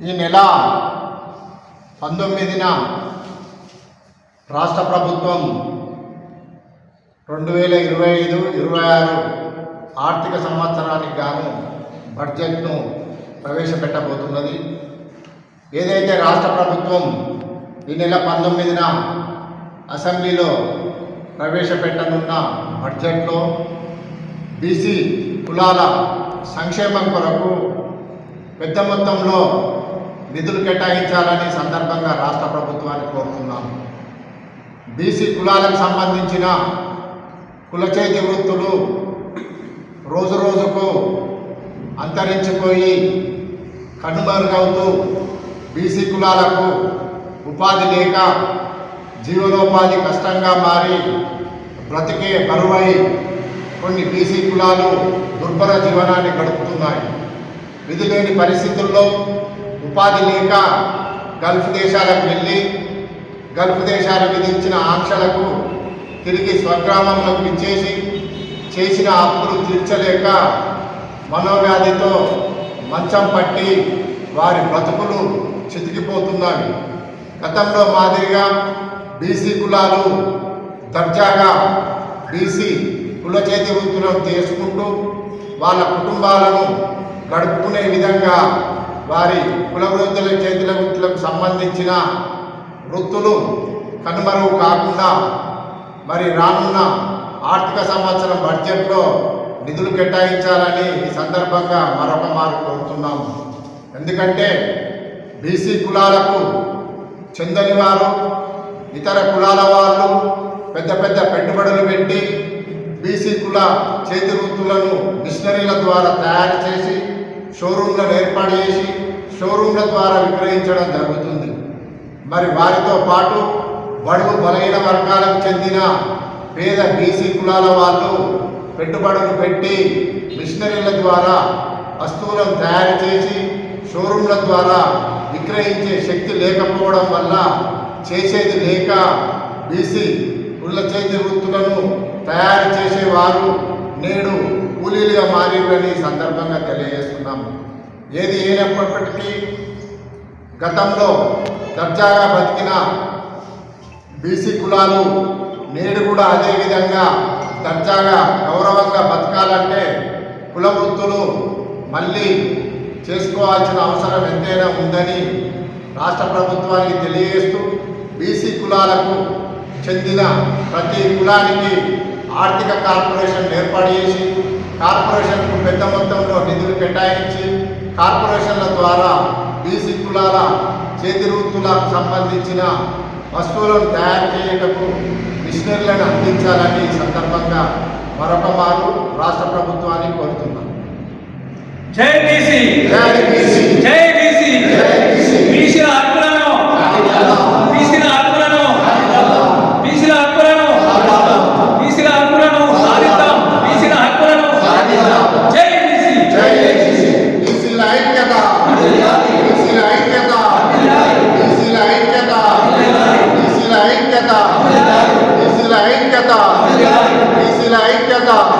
ఈ నెల పంతొమ్మిదిన రాష్ట్ర ప్రభుత్వం రెండు వేల ఇరవై ఐదు ఇరవై ఆరు ఆర్థిక సంవత్సరానికి గాను బడ్జెట్ను ప్రవేశపెట్టబోతున్నది. ఏదైతే రాష్ట్ర ప్రభుత్వం ఈ నెల పంతొమ్మిదిన అసెంబ్లీలో ప్రవేశపెట్టనున్న బడ్జెట్లో బీసీ కులాల సంక్షేమం కొరకు పెద్ద మొత్తంలో నిధులు కేటాయించాలని సందర్భంగా రాష్ట్ర ప్రభుత్వాన్ని కోరుతున్నాము. బీసీ కులాలకు సంబంధించిన కులచేతి వృత్తులు రోజు రోజుకు అంతరించిపోయి కనుమరుగవుతూ బీసీ కులాలకు ఉపాధి లేక జీవనోపాధి కష్టంగా మారి బ్రతికే బరువై కొన్ని బీసీ కులాలు దుర్భర జీవనాన్ని గడుపుతున్నాయి. విధి లేని పరిస్థితుల్లో ఉపాధి లేక గల్ఫ్ దేశాలకు వెళ్ళి గల్ఫ్ దేశాలు విధించిన ఆంక్షలకు తిరిగి స్వగ్రామంలోకి విచ్చేసి చేసిన అప్పులు తీర్చలేక మనోవ్యాధితో మంచం పట్టి వారి బ్రతుకులు చితికిపోతున్నాయి. గతంలో మాదిరిగా బీసీ కులాలు దర్జాగా బీసీ కుల చేతి వృత్తులను చేసుకుంటూ వాళ్ళ కుటుంబాలను గడుపుకునే విధంగా వారి కులవృత్తుల చేతుల వృత్తులకు సంబంధించిన వృత్తులు కనుమరుగు కాకుండా మరి రానున్న ఆర్థిక సంవత్సరం బడ్జెట్లో నిధులు కేటాయించాలని ఈ సందర్భంగా మరొక మారు కోరుతున్నాము ఎందుకంటే బీసీ కులాలకు చెందని వారు ఇతర కులాల వాళ్ళు పెద్ద పెద్ద పెట్టుబడులు పెట్టి బీసీ కుల చేతి వృత్తులను మిషనరీల ద్వారా తయారు చేసి షోరూంలను ఏర్పాటు చేసి షోరూంల ద్వారా విక్రయించడం జరుగుతుంది. మరి వారితో పాటు బడుగు బలహీన వర్గాలకు చెందిన పేద బీసీ కులాల వాళ్ళు పెట్టుబడులు పెట్టి మిషనరీల ద్వారా వస్తువులను తయారు చేసి షోరూంల ద్వారా విక్రయించే శక్తి లేకపోవడం వల్ల చేసేది లేక బీసీ కుళ్ళ చేతి వృత్తులను తయారు చేసేవారు నేడు కూలీలుగా మారిరని సందర్భంగా తెలియజేస్తున్నాము ఏది ఏనప్పటికీ గతంలో దర్జాగా బతికిన బీసీ కులాలు నేడు కూడా అదేవిధంగా దర్జాగా గౌరవంగా బతకాలంటే కుల వృత్తులు మళ్ళీ చేసుకోవాల్సిన అవసరం ఎంతైనా ఉందని రాష్ట్ర ప్రభుత్వానికి తెలియజేస్తూ బీసీ కులాలకు చెందిన ప్రతి కులానికి ఆర్థిక కార్పొరేషన్ ఏర్పాటు చేసి కార్పొరేషన్కు పెద్ద మొత్తంలో నిధులు కేటాయించి కార్పొరేషన్ల ద్వారా బీసీ కులాల చేతి వృత్తులకు సంబంధించిన వస్తువులను తయారు చేయటకు మిషనరీలను అందించాలని ఈ సందర్భంగా మరొక మారు రాష్ట్ర ప్రభుత్వాన్ని కోరుతున్నాను. జై బీసీ! జై బీసీ! జై బీసీ! జై బీసీ. బీసీల andò